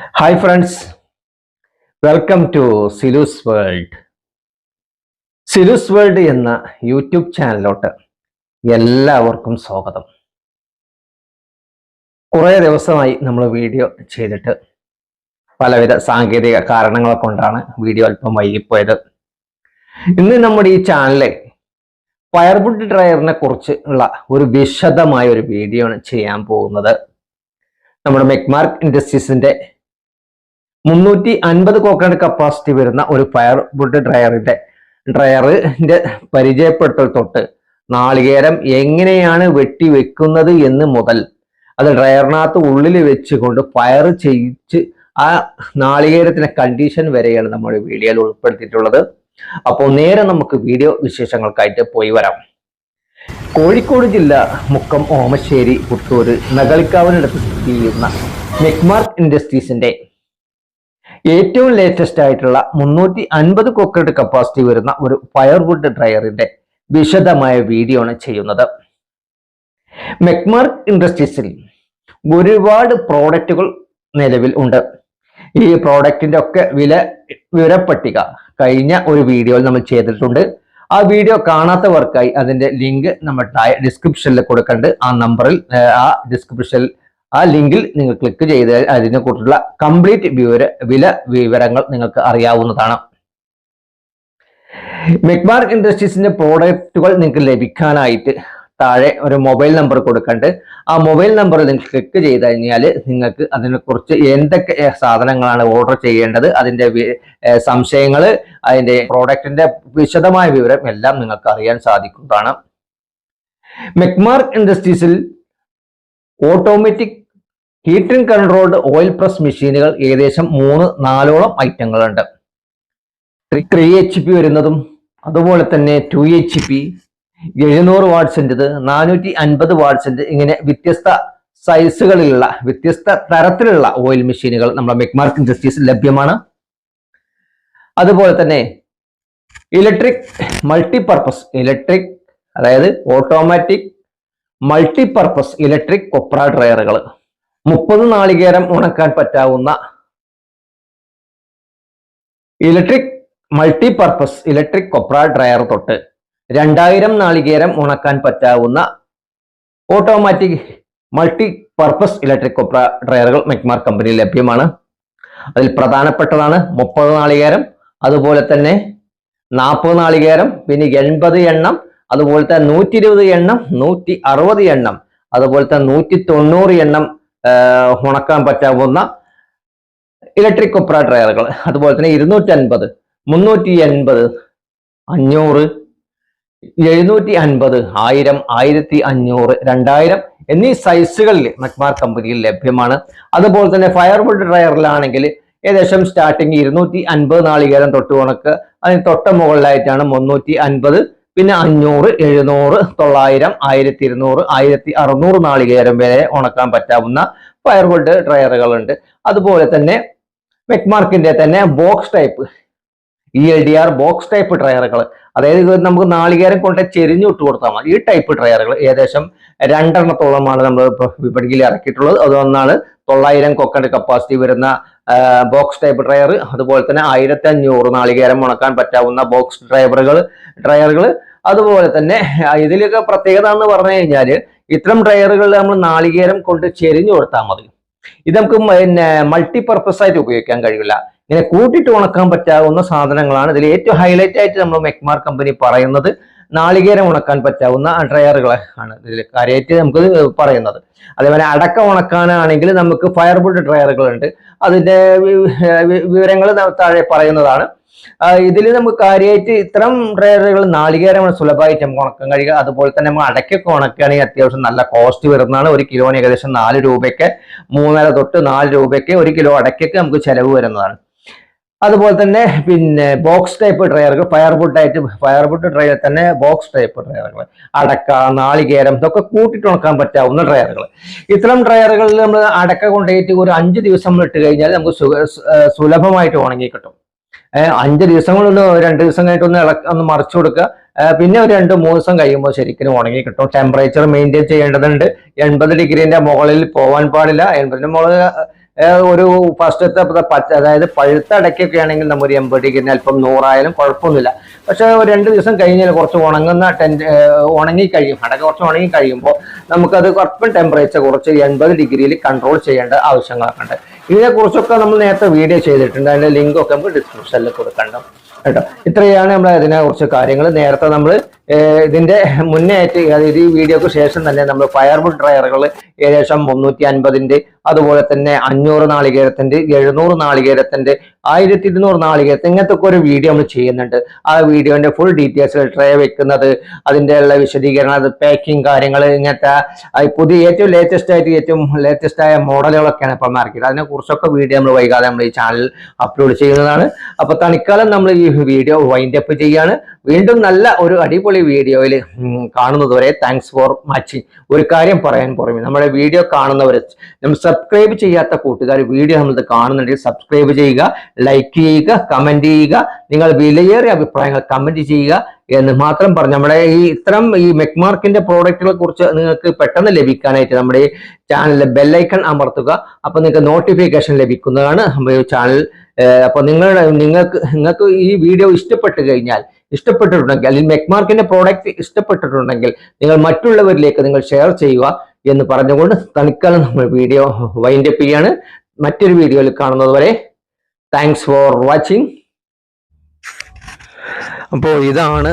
Hi friends welcome to Silu's world Silu's world എന്ന YouTube ചാനലിലോട്ട് എല്ലാവർക്കും സ്വാഗതം. കുറേ ദിവസമായി നമ്മൾ വീഡിയോ ചെയ്തിട്ട് പലവിധ സാങ്കേതിക കാരണങ്ങൾ കൊണ്ടാണ് വീഡിയോ അല്പം വൈകിപ്പോയത്. ഇന്ന് നമ്മുടെ ഈ ചാനലിൽ ഫയർവുഡ് ഡ്രയറിനെ കുറിച്ച് ഉള്ള ഒരു വിശദമായ ഒരു വീഡിയോ ആണ് ചെയ്യാൻ പോകുന്നത്. നമ്മുടെ മെക്മാർക്ക് ഇൻഡസ്ട്രീസിന്റെ മുന്നൂറ്റി അൻപത് കോക്കനട്ട് കപ്പാസിറ്റി വരുന്ന ഒരു ഫയർ വുഡ് ഡ്രയറിന്റെ ഡ്രയറിന്റെ പരിചയപ്പെടുത്തൽ തൊട്ട് നാളികേരം എങ്ങനെയാണ് വെട്ടി വെക്കുന്നത് എന്ന് മുതൽ അത് ഡ്രയറിനകത്ത് ഉള്ളിൽ വെച്ചുകൊണ്ട് ഫയർ ചെയ്യിച്ച് ആ നാളികേരത്തിന്റെ കണ്ടീഷൻ വരെയാണ് നമ്മൾ വീഡിയോയിൽ ഉൾപ്പെടുത്തിയിട്ടുള്ളത്. അപ്പോൾ നേരെ നമുക്ക് വീഡിയോ വിശേഷങ്ങൾക്കായിട്ട് പോയി വരാം. കോഴിക്കോട് ജില്ല മുക്കം ഓമശ്ശേരി പുത്തൂര് നഗളിക്കാവിനടുത്ത് സ്ഥിതി ചെയ്യുന്ന മെക്മാർക്ക് ഇൻഡസ്ട്രീസിന്റെ ഏറ്റവും ലേറ്റസ്റ്റ് ആയിട്ടുള്ള മുന്നൂറ്റി അൻപത് കൊക്കറ്റ് കപ്പാസിറ്റി വരുന്ന ഒരു ഫയർവുഡ് ഡ്രയറിന്റെ വിശദമായ വീഡിയോ ആണ് ചെയ്യുന്നത്. മെക്മാർക്ക് ഇൻഡസ്ട്രീസിൽ ഒരുപാട് പ്രോഡക്റ്റുകൾ നിലവിൽ ഉണ്ട്. ഈ പ്രോഡക്റ്റിന്റെ ഒക്കെ വില വിവരപ്പട്ടിക കഴിഞ്ഞ ഒരു വീഡിയോയിൽ നമ്മൾ ചെയ്തിട്ടുണ്ട്. ആ വീഡിയോ കാണാത്തവർക്കായി അതിന്റെ ലിങ്ക് നമ്മൾ ഡിസ്ക്രിപ്ഷനിൽ കൊടുക്കണ്ട്. ആ നമ്പറിൽ ആ ഡിസ്ക്രിപ്ഷനിൽ ആ ലിങ്കിൽ നിങ്ങൾ ക്ലിക്ക് ചെയ്ത് അതിനെക്കുറിച്ചുള്ള കംപ്ലീറ്റ് വിവര വില വിവരങ്ങൾ നിങ്ങൾക്ക് അറിയാവുന്നതാണ്. മെക്മാർക്ക് ഇൻഡസ്ട്രീസിന്റെ പ്രോഡക്റ്റുകൾ നിങ്ങൾക്ക് ലഭിക്കാനായിട്ട് താഴെ ഒരു മൊബൈൽ നമ്പർ കൊടുക്കണ്ട്. ആ മൊബൈൽ നമ്പർ നിങ്ങൾ ക്ലിക്ക് ചെയ്ത് കഴിഞ്ഞാൽ നിങ്ങൾക്ക് അതിനെക്കുറിച്ച് എന്തൊക്കെ സാധനങ്ങളാണ് ഓർഡർ ചെയ്യേണ്ടത് അതിന്റെ സംശയങ്ങൾ അതിന്റെ പ്രോഡക്റ്റിന്റെ വിശദമായ വിവരം എല്ലാം നിങ്ങൾക്ക് അറിയാൻ സാധിക്കുന്നതാണ്. മെക്മാർക്ക് ഇൻഡസ്ട്രീസിൽ automatic heating controlled oil press മെഷീനുകൾ ഏകദേശം മൂന്ന് നാലോളം ഐറ്റങ്ങളുണ്ട്. ത്രീ എച്ച് പി വരുന്നതും അതുപോലെ തന്നെ ടു എച്ച് പി എഴുന്നൂറ് വാട്ട്സിന്റെത് നാനൂറ്റി അൻപത് വാട്ട്സിന്റെ ഇങ്ങനെ വ്യത്യസ്ത സൈസുകളിലുള്ള വ്യത്യസ്ത തരത്തിലുള്ള ഓയിൽ മെഷീനുകൾ നമ്മുടെ മെക്മാർക്ക് ഇൻഡസ്ട്രീസിൽ ലഭ്യമാണ്. അതുപോലെ തന്നെ ഇലക്ട്രിക് മൾട്ടിപർപ്പസ് ഇലക്ട്രിക് അതായത് ഓട്ടോമാറ്റിക് മൾട്ടിപർപ്പസ് ഇലക്ട്രിക് കൊപ്ര ഡ്രയറുകൾ മുപ്പത് നാളികേരം ഉണക്കാൻ പറ്റാവുന്ന electric multipurpose electric copra dryer തൊട്ട് രണ്ടായിരം നാളികേരം ഉണക്കാൻ പറ്റാവുന്ന ഓട്ടോമാറ്റിക് മൾട്ടി പർപ്പസ് ഇലക്ട്രിക് കൊപ്ര ഡ്രയറുകൾ മെക്മാർ കമ്പനിയിൽ ലഭ്യമാണ്. അതിൽ പ്രധാനപ്പെട്ടതാണ് മുപ്പത് നാളികേരം അതുപോലെ തന്നെ നാൽപ്പത് നാളികേരം പിന്നെ എൺപത് എണ്ണം അതുപോലത്തെ നൂറ്റി ഇരുപത് എണ്ണം നൂറ്റി അറുപത് എണ്ണം അതുപോലത്തെ നൂറ്റി തൊണ്ണൂറ് എണ്ണം ഉണക്കാൻ പറ്റാവുന്ന ഇലക്ട്രിക് കൊപ്ര ട്രയറുകൾ അതുപോലെ തന്നെ ഇരുന്നൂറ്റി അൻപത് മുന്നൂറ്റി എൺപത് അഞ്ഞൂറ് എഴുന്നൂറ്റി അൻപത് ആയിരം ആയിരത്തി അഞ്ഞൂറ് രണ്ടായിരം എന്നീ സൈസുകളിൽ മക്മാർ കമ്പനിയിൽ ലഭ്യമാണ്. അതുപോലെ തന്നെ ഫയർവുഡ് ഡ്രയറിലാണെങ്കിൽ ഏകദേശം സ്റ്റാർട്ടിങ് ഇരുന്നൂറ്റി അൻപത് നാളികേരം തൊട്ട് ഉണക്ക് അതിന് തൊട്ട മുകളിലായിട്ടാണ് മുന്നൂറ്റി അൻപത് പിന്നെ അഞ്ഞൂറ് എഴുന്നൂറ് തൊള്ളായിരം ആയിരത്തി ഇരുന്നൂറ് ആയിരത്തി അറുന്നൂറ് നാളികേരം വരെ ഉണക്കാൻ പറ്റാവുന്ന ഫയർവുഡ് ഡ്രയറുകളുണ്ട് അതുപോലെ തന്നെ മെക്മാർക്കിന്റെ തന്നെ box type E L D R box type ഡ്രയറുകൾ അതായത് ഇത് നമുക്ക് നാളികേരം കൊണ്ട് ചെരിഞ്ഞു ഇട്ട് കൊടുത്താൽ മതി. ഈ ടൈപ്പ് ഡ്രയറുകൾ ഏകദേശം രണ്ടെണ്ണത്തോളമാണ് നമ്മൾ വിപണിയിൽ ഇറക്കിയിട്ടുള്ളത്. അതൊന്നാണ് തൊള്ളായിരം കൊക്കണ്ട് കപ്പാസിറ്റി വരുന്ന ബോക്സ് ടൈപ്പ് ഡ്രയർ അതുപോലെ തന്നെ ആയിരത്തി അഞ്ഞൂറ് നാളികേരം ഉണക്കാൻ പറ്റാവുന്ന ബോക്സ് ഡ്രൈവറുകൾ ഡ്രയറുകൾ അതുപോലെ തന്നെ ഇതിലൊക്കെ പ്രത്യേകത എന്ന് പറഞ്ഞു കഴിഞ്ഞാൽ ഇത്തരം ഡ്രയറുകളിൽ നമ്മൾ നാളികേരം കൊണ്ട് ചെരിഞ്ഞു കൊടുത്താൽ മതി. ഇത് നമുക്ക് പിന്നെ മൾട്ടിപർപ്പസ് ആയിട്ട് ഉപയോഗിക്കാൻ കഴിയില്ല. ഇങ്ങനെ കൂട്ടിട്ട് ഉണക്കാൻ പറ്റാവുന്ന സാധനങ്ങളാണ് ഇതിൽ ഏറ്റവും ഹൈലൈറ്റ് ആയിട്ട് നമ്മൾ മെക്മാർ കമ്പനി പറയുന്നത്. നാളികേരം ഉണക്കാൻ പറ്റാവുന്ന ഡ്രയറുകളെ ആണ് ഇതിൽ കാര്യമായിട്ട് നമുക്ക് പറയുന്നത്. അതേപോലെ അടക്ക ഉണക്കാനാണെങ്കിൽ നമുക്ക് ഫയർവുഡ് ഡ്രയറുകളുണ്ട്. അതിന്റെ വിവരങ്ങൾ താഴെ പറയുന്നതാണ്. ഇതിൽ നമുക്ക് കാര്യമായിട്ട് ഇത്തരം ഡ്രയറുകൾ നാളികേരമാണ് സുലഭമായിട്ട് നമുക്ക് ഉണക്കാൻ കഴിയുക. അതുപോലെ തന്നെ നമ്മൾ അടയ്ക്കൊക്കെ ഉണക്കുകയാണെങ്കിൽ അത്യാവശ്യം നല്ല കോസ്റ്റ് വരുന്നതാണ്. ഒരു കിലോന് ഏകദേശം നാല് രൂപയ്ക്ക് മൂന്നര തൊട്ട് നാല് രൂപയ്ക്ക് ഒരു കിലോ അടയ്ക്കൊക്കെ നമുക്ക് ചിലവ് വരുന്നതാണ്. അതുപോലെ തന്നെ പിന്നെ ബോക്സ് ടൈപ്പ് ഡ്രയറുകൾ ഫയർവുഡ് ആയിട്ട് ഫയർവുഡ് ഡ്രയർ തന്നെ ബോക്സ് ടൈപ്പ് ഡ്രയറുകൾ അടക്ക നാളികേരം ഇതൊക്കെ കൂട്ടിട്ട് ഉണക്കാൻ പറ്റാവുന്ന ഡ്രയറുകൾ ഇത്തരം ഡ്രയറുകളിൽ നമ്മൾ അടക്ക കൊണ്ടുപോയിട്ട് ഒരു അഞ്ച് ദിവസം ഇട്ട് കഴിഞ്ഞാൽ നമുക്ക് സുലഭമായിട്ട് ഉണങ്ങി കിട്ടും. അഞ്ച് ദിവസം കൊണ്ട് രണ്ട് ദിവസം കഴിഞ്ഞിട്ട് ഒന്ന് ഇളക്ക ഒന്ന് മറിച്ചു കൊടുക്കുക. പിന്നെ ഒരു രണ്ട് മൂന്ന് ദിവസം കഴിയുമ്പോൾ ശരിക്കും ഉണങ്ങി കിട്ടും. ടെമ്പറേച്ചർ മെയിന്റെയിൻ ചെയ്യേണ്ടതുണ്ട്. എൺപത് ഡിഗ്രീന്റെ മുകളിൽ പോകാൻ പാടില്ല. എൺപതിന്റെ മുകളിൽ ഒരു ഫസ്റ്റത്തെ പച്ച അതായത് പഴുത്ത അടയ്ക്കൊക്കെ ആണെങ്കിൽ നമ്മൾ ഒരു എൺപത് ഡിഗ്രി അല്പം നൂറായാലും കുഴപ്പമൊന്നുമില്ല. പക്ഷെ ഒരു രണ്ട് ദിവസം കഴിഞ്ഞാൽ കുറച്ച് ഉണങ്ങുന്ന ടെൻ ഉണങ്ങി കഴിയും. അടക്ക കുറച്ച് ഉണങ്ങി കഴിയുമ്പോൾ നമുക്കത് കുറപ്പം ടെമ്പറേച്ചർ കുറച്ച് എൺപത് ഡിഗ്രിയിൽ കൺട്രോൾ ചെയ്യേണ്ട ആവശ്യങ്ങളൊക്കെ ഉണ്ട്. ഇതിനെക്കുറിച്ചൊക്കെ നമ്മൾ നേരത്തെ വീഡിയോ ചെയ്തിട്ടുണ്ട്. അതിന്റെ ലിങ്കൊക്കെ നമുക്ക് ഡിസ്ക്രിപ്ഷനിൽ കൊടുക്കണ്ട കേട്ടോ. ഇത്രയാണ് നമ്മൾ അതിനെക്കുറിച്ച് കാര്യങ്ങൾ. നേരത്തെ നമ്മൾ ഇതിന്റെ മുന്നേ അതായത് ഈ വീഡിയോക്ക് ശേഷം തന്നെ നമ്മൾ ഫയർവുഡ് ഡ്രയറുകൾ ഏകദേശം മുന്നൂറ്റി അൻപതിന്റെ അതുപോലെ തന്നെ അഞ്ഞൂറ് നാളികേരത്തിന്റെ എഴുന്നൂറ് നാളികേരത്തിന്റെ ആയിരത്തി ഇരുന്നൂറ് നാളികേരത്തെ ഇങ്ങനത്തെ ഒക്കെ ഒരു വീഡിയോ നമ്മൾ ചെയ്യുന്നുണ്ട്. ആ വീഡിയോന്റെ ഫുൾ ഡീറ്റെയിൽസ് ട്രേ വെക്കുന്നത് അതിന്റെ ഉള്ള വിശദീകരണം അത് പാക്കിംഗ് കാര്യങ്ങൾ ഇങ്ങനത്തെ പുതിയ ഏറ്റവും ലേറ്റസ്റ്റ് ആയിട്ട് ഏറ്റവും ലേറ്റസ്റ്റ് ആയ മോഡലുകളൊക്കെയാണ് ഇപ്പോൾ മാർക്കറ്റ് അതിനെ കുറിച്ചൊക്കെ വീഡിയോ നമ്മൾ വൈകാതെ നമ്മൾ ഈ ചാനൽ അപ്ലോഡ് ചെയ്യുന്നതാണ്. അപ്പോൾ തണിക്കാലം നമ്മൾ ഈ വീഡിയോ വൈൻഡപ്പ് ചെയ്യാണ് വീണ്ടും നല്ല ഒരു അടിപൊളി വീഡിയോയിൽ കാണുന്നതുവരെ താങ്ക്സ് ഫോർ വാച്ചിങ് ഒരു കാര്യം പറയാൻ പുറമെ നമ്മുടെ വീഡിയോ കാണുന്നവർ നമ്മൾ സബ്സ്ക്രൈബ് ചെയ്യാത്ത കൂട്ടുകാർ വീഡിയോ നമ്മൾ കാണുന്നുണ്ടെങ്കിൽ സബ്സ്ക്രൈബ് ചെയ്യുക ലൈക്ക് ചെയ്യുക കമന്റ് ചെയ്യുക നിങ്ങൾ വിലയേറിയ അഭിപ്രായങ്ങൾ കമന്റ് ചെയ്യുക എന്ന് മാത്രം പറഞ്ഞു നമ്മുടെ ഈ ഇത്തരം ഈ മെക്മാർക്കിന്റെ പ്രോഡക്റ്റുകളെ കുറിച്ച് നിങ്ങൾക്ക് പെട്ടെന്ന് ലഭിക്കാനായിട്ട് നമ്മുടെ ഈ ചാനലിലെ ബെല്ലൈക്കൺ അമർത്തുക. അപ്പൊ നിങ്ങൾക്ക് നോട്ടിഫിക്കേഷൻ ലഭിക്കുന്നതാണ് നമ്മുടെ ചാനൽ അപ്പൊ നിങ്ങൾ നിങ്ങൾക്ക് നിങ്ങൾക്ക് ഈ വീഡിയോ ഇഷ്ടപ്പെട്ടു കഴിഞ്ഞാൽ ഇഷ്ടപ്പെട്ടിട്ടുണ്ടെങ്കിൽ അല്ലെങ്കിൽ മെക്മാർക്കിന്റെ പ്രോഡക്റ്റ് ഇഷ്ടപ്പെട്ടിട്ടുണ്ടെങ്കിൽ നിങ്ങൾ മറ്റുള്ളവരിലേക്ക് നിങ്ങൾ ഷെയർ ചെയ്യുക എന്ന് പറഞ്ഞുകൊണ്ട് തൽക്കാലം നമ്മൾ വീഡിയോ വൈൻഡ് അപ്പ് ചെയ്യാണ്. മറ്റൊരു വീഡിയോയിൽ കാണുന്നത് വരെ താങ്ക്സ് ഫോർ വാച്ചിങ് അപ്പോൾ ഇതാണ്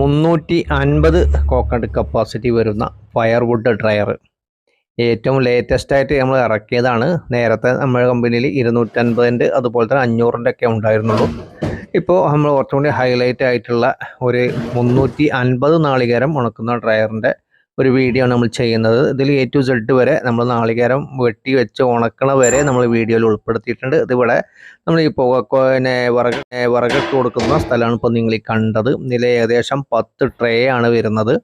മുന്നൂറ്റി അൻപത് കോക്കനട്ട് കപ്പാസിറ്റി വരുന്ന ഫയർവുഡ് ഡ്രയർ ഏറ്റവും ലേറ്റസ്റ്റ് ആയിട്ട് നമ്മൾ ഇറക്കിയതാണ്. നേരത്തെ നമ്മുടെ കമ്പനിയിൽ ഇരുന്നൂറ്റൻപതിന്റെ അതുപോലെ തന്നെ അഞ്ഞൂറിന്റെ ഒക്കെ ഉണ്ടായിരുന്നുള്ളൂ. ഇപ്പോൾ നമ്മൾ കുറച്ചും കൂടി ഹൈലൈറ്റ് ആയിട്ടുള്ള ഒരു മുന്നൂറ്റി അൻപത് നാളികേരം ഉണക്കുന്ന ഡ്രയറിന്റെ ഒരു വീഡിയോ നമ്മൾ ചെയ്യുന്നത്. ഇതിൽ എ ടു സെഡ് വരെ നമ്മൾ നാളികേരം വെട്ടി വെച്ച് ഉണക്കണ വരെ നമ്മൾ വീഡിയോയിൽ ഉൾപ്പെടുത്തിയിട്ടുണ്ട്. ഇതിവിടെ നമ്മൾ ഈ പുകക്കോനെ വിറക് വിറകിട്ട് കൊടുക്കുന്ന സ്ഥലമാണ് ഇപ്പോൾ നിങ്ങൾ ഈ കണ്ടത്. ഇതിൽ ഏകദേശം പത്ത് ട്രേ ആണ് വരുന്നത്.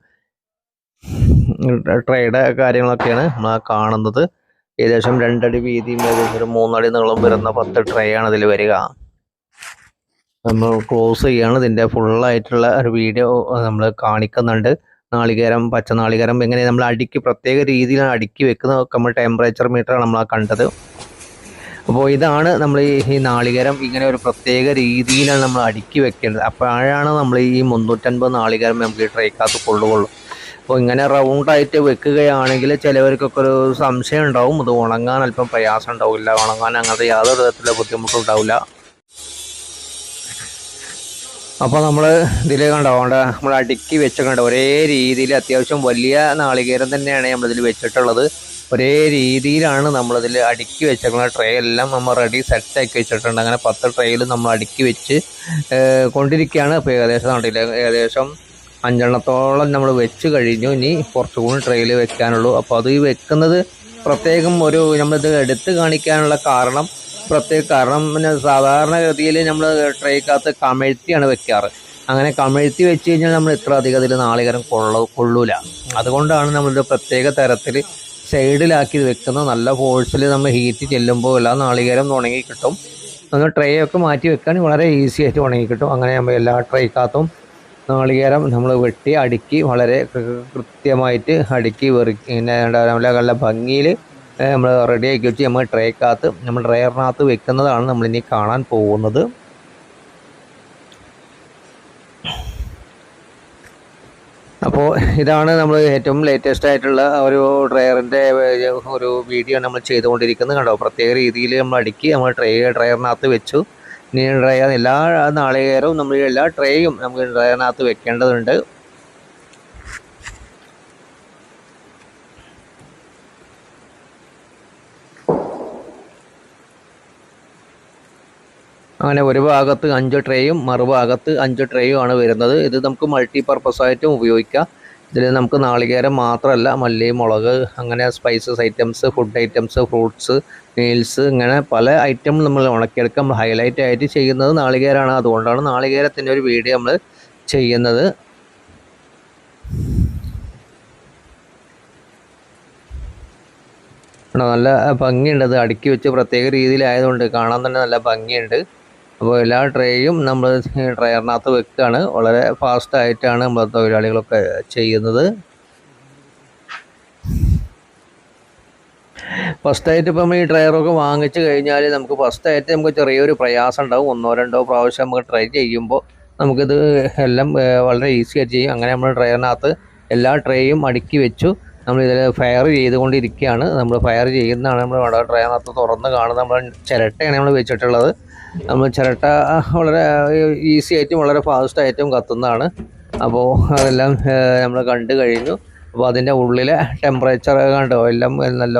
ട്രേയുടെ കാര്യങ്ങളൊക്കെയാണ് നമ്മൾ കാണുന്നത്. ഏകദേശം രണ്ടടി വീതിയും ഏകദേശം ഒരു മൂന്നടി നീളം വരുന്ന പത്ത് ട്രേ ആണ് ഇതിൽ വരിക. നമ്മൾ ക്ലോസ് ചെയ്യാണ്. ഇതിന്റെ ഫുള്ളായിട്ടുള്ള ഒരു വീഡിയോ നമ്മൾ കാണിക്കുന്നുണ്ട്. നാളികേരം പച്ച നാളികേരം എങ്ങനെ നമ്മൾ അടുക്കി പ്രത്യേക രീതിയിലാണ് അടുക്കി വെക്കുന്നത്. നമ്മൾ ടെമ്പറേച്ചർ മീറ്ററാണ് നമ്മൾ ആ കണ്ടത്. അപ്പോൾ ഇതാണ് നമ്മൾ ഈ നാളികേരം ഇങ്ങനെ ഒരു പ്രത്യേക രീതിയിലാണ് നമ്മൾ അടുക്കി വെക്കേണ്ടത്. അപ്പോഴാണ് നമ്മൾ ഈ മുന്നൂറ്റൻപത് നാളികേരം നമുക്ക് ഈ ട്രൈക്കകത്ത് കൊള്ളുകയുള്ളൂ. അപ്പോൾ ഇങ്ങനെ റൗണ്ടായിട്ട് വെക്കുകയാണെങ്കിൽ ചിലവർക്കൊക്കെ ഒരു സംശയം ഉണ്ടാവും. അത് ഉണങ്ങാൻ അല്പം പ്രയാസം ഉണ്ടാവില്ല. ഉണങ്ങാൻ അങ്ങനത്തെ യാതൊരു തരത്തിലുള്ള ബുദ്ധിമുട്ടും ഉണ്ടാവില്ല. അപ്പോൾ നമ്മൾ ഇതിൽ കണ്ടോ നമ്മൾ അടുക്കി വെച്ചിട്ടുണ്ട് ഒരേ രീതിയിൽ അത്യാവശ്യം വലിയ നാളികേരം തന്നെയാണ് നമ്മളിതിൽ വെച്ചിട്ടുള്ളത്. ഒരേ രീതിയിലാണ് നമ്മളിതിൽ അടുക്കി വെച്ചേക്കുന്ന ട്രേ എല്ലാം നമ്മൾ റെഡി സെറ്റാക്കി വെച്ചിട്ടുണ്ട്. അങ്ങനെ പത്ത് ട്രേയിൽ നമ്മൾ അടുക്കി വെച്ച് കൊണ്ടിരിക്കുകയാണ്. ഇപ്പോൾ ഏകദേശം കണ്ടില്ല ഏകദേശം അഞ്ചെണ്ണത്തോളം നമ്മൾ വെച്ച് കഴിഞ്ഞു. ഇനി കുറച്ചുകൂടി ട്രേയിൽ വെക്കാനുള്ളൂ. അപ്പോൾ അത് വെക്കുന്നത് പ്രത്യേകം ഒരു നമ്മളിത് എടുത്ത് കാണിക്കാനുള്ള കാരണം പ്രത്യേക കാരണം പിന്നെ സാധാരണഗതിയിൽ നമ്മൾ ട്രേക്കകത്ത് കമഴ്ത്തിയാണ് വെക്കാറ്. അങ്ങനെ കമഴ്ത്തി വെച്ച് കഴിഞ്ഞാൽ നമ്മൾ ഇത്ര അധികം അതിൽ നാളികരം കൊള്ള കൊള്ളൂല. അതുകൊണ്ടാണ് നമ്മളിത് പ്രത്യേക തരത്തിൽ സൈഡിലാക്കി വെക്കുന്നത്. നല്ല ഫോഴ്സിൽ നമ്മൾ ഹീറ്റ് ചെല്ലുമ്പോൾ എല്ലാ നാളികരം ഉണങ്ങി കിട്ടും. നമ്മൾ ട്രേ ഒക്കെ മാറ്റി വെക്കാൻ വളരെ ഈസി ആയിട്ട് ഉണങ്ങി കിട്ടും. അങ്ങനെ നമ്മൾ എല്ലാ ട്രേക്കകത്തും നാളികേരം നമ്മൾ വെട്ടി അടുക്കി വളരെ കൃത്യമായിട്ട് അടുക്കി വെറുക്കി പിന്നെ നല്ല ഭംഗിയിൽ നമ്മൾ റെഡിയാക്കി വെച്ച് നമ്മൾ ട്രേക്കകത്ത് നമ്മൾ ഡ്രയറിനകത്ത് വെക്കുന്നതാണ് നമ്മളിനി കാണാൻ പോകുന്നത്. അപ്പോൾ ഇതാണ് നമ്മൾ ഏറ്റവും ലേറ്റസ്റ്റ് ആയിട്ടുള്ള ഒരു ഡ്രയറിന്റെ ഒരു വീഡിയോ നമ്മൾ ചെയ്തുകൊണ്ടിരിക്കുന്നത് കണ്ടോ? പ്രത്യേക രീതിയിൽ നമ്മൾ അടുക്കി നമ്മൾ ട്രേ ഡ്രയറിനകത്ത് വെച്ചു. ഇനി ഡ്രയർ എല്ലാ നാളികേരവും നമ്മൾ എല്ലാ ട്രേയും നമുക്ക് ഡ്രയറിനകത്ത് വെക്കേണ്ടതുണ്ട്. അങ്ങനെ ഒരു ഭാഗത്ത് അഞ്ച് ട്രേയും മറുഭാഗത്ത് അഞ്ച് ട്രേയും ആണ് വരുന്നത്. ഇത് നമുക്ക് മൾട്ടി പർപ്പസ് ആയിട്ടും ഉപയോഗിക്കാം. ഇതിൽ നമുക്ക് നാളികേരം മാത്രമല്ല മല്ലി മുളക് അങ്ങനെ spices items food items fruits meals ഇങ്ങനെ പല ഐറ്റം നമ്മൾ ഉണക്കിയെടുക്കാം. ഹൈലൈറ്റ് ആയിട്ട് ചെയ്യുന്നത് നാളികേരമാണ് അതുകൊണ്ടാണ് നാളികേരത്തിന്റെ ഒരു വീഡിയോ നമ്മൾ ചെയ്യുന്നത്. നല്ല ഭംഗിയുണ്ട്. അത് അടുക്കി വെച്ച് പ്രത്യേക രീതിയിലായതുകൊണ്ട് കാണാൻ തന്നെ നല്ല ഭംഗിയുണ്ട്. അപ്പോൾ എല്ലാ ട്രേയും നമ്മൾ ഡ്രയറിനകത്ത് വെക്കുകയാണ് വളരെ ഫാസ്റ്റായിട്ടാണ് നമ്മൾ തൊഴിലാളികളൊക്കെ ചെയ്യുന്നത്. ഫസ്റ്റായിട്ട് ഇപ്പം ഈ ഡ്രയറൊക്കെ വാങ്ങിച്ചു കഴിഞ്ഞാൽ നമുക്ക് ഫസ്റ്റായിട്ട് നമുക്ക് ചെറിയൊരു പ്രയാസം ഉണ്ടാവും. ഒന്നോ രണ്ടോ പ്രാവശ്യം നമുക്ക് ട്രൈ ചെയ്യുമ്പോൾ നമുക്കിത് എല്ലാം വളരെ ഈസി ആയിട്ട് ചെയ്യും. അങ്ങനെ നമ്മൾ ഡ്രയറിനകത്ത് എല്ലാ ട്രേയും അടുക്കി വെച്ചു. നമ്മൾ ഇതിൽ ഫയർ ചെയ്തുകൊണ്ടിരിക്കുകയാണ്. നമ്മൾ ഫയർ ചെയ്യുന്നതാണ് നമ്മൾ ഡ്രയറിനകത്ത് തുറന്ന് കാണുന്നത്. നമ്മൾ ചിരട്ടയാണ് നമ്മൾ വെച്ചിട്ടുള്ളത്. നമ്മൾ ചിരട്ട വളരെ ഈസി ആയിട്ടും വളരെ ഫാസ്റ്റ് ആയിട്ടും കത്തുന്നതാണ്. അപ്പോൾ അതെല്ലാം നമ്മൾ കണ്ടു കഴിഞ്ഞു. അപ്പോൾ അതിന്റെ ഉള്ളിലെ ടെമ്പറേച്ചർ കണ്ടോ? എല്ലാം നല്ല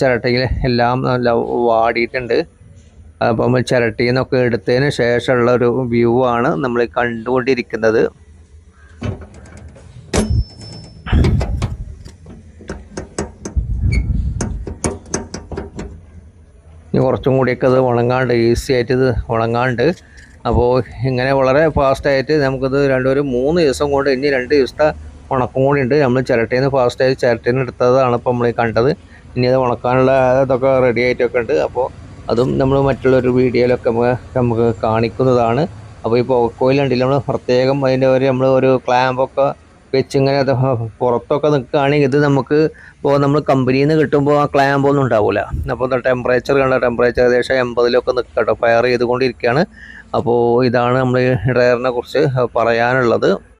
ചിരട്ടയിൽ എല്ലാം നല്ല വാടിയിട്ടുണ്ട്. നമ്മൾ ചിരട്ടിയിൽ നിന്നൊക്കെ എടുത്തതിന് ശേഷമുള്ള ഒരു വ്യൂ ആണ് നമ്മൾ കണ്ടുകൊണ്ടിരിക്കുന്നത്. കുറച്ചും കൂടിയൊക്കെ അത് ഉണങ്ങാണ്ട് ഈസി ആയിട്ട് ഇത് ഉണങ്ങാണ്ട്. അപ്പോൾ ഇങ്ങനെ വളരെ ഫാസ്റ്റായിട്ട് നമുക്കിത് രണ്ടൊരു മൂന്ന് ദിവസം കൊണ്ട് ഇനി രണ്ട് ദിവസത്തെ ഉണക്കം കൂടി ഉണ്ട്. നമ്മൾ ചിരട്ടയിൽ നിന്ന് ഫാസ്റ്റായി ചിരട്ടയിൽ നിന്ന് എടുത്തതാണ് ഇപ്പോൾ നമ്മൾ കണ്ടത്. ഇനി അത് ഉണക്കാനുള്ള ഇതൊക്കെ റെഡി ആയിട്ടൊക്കെ ഉണ്ട്. അപ്പോൾ അതും നമ്മൾ മറ്റുള്ളൊരു വീഡിയോയിലൊക്കെ നമുക്ക് കാണിക്കുന്നതാണ്. അപ്പോൾ ഈ പോക്കോയിലുണ്ടല്ലോ നമ്മൾ പ്രത്യേകം അതിന്റെ ഒരു നമ്മൾ ഒരു ക്ലാമ്പൊക്കെ വെച്ച് ഇങ്ങനെ അഥവാ പുറത്തൊക്കെ നിൽക്കുകയാണെങ്കിൽ ഇത് നമുക്ക് ഇപ്പോൾ നമ്മൾ കമ്പനിയിൽ നിന്ന് കിട്ടുമ്പോൾ ആ ക്ലാമ്പ് ഒന്നും ഉണ്ടാവില്ല. അപ്പോൾ ടെമ്പറേച്ചർ കണ്ട ടെമ്പറേച്ചർ ഏകദേശം എൺപതിലൊക്കെ നിൽക്കട്ടോ ഫയർ ചെയ്തുകൊണ്ടിരിക്കുകയാണ്. അപ്പോൾ ഇതാണ് നമ്മൾ ഡ്രയറിനെ കുറിച്ച് പറയാനുള്ളത്.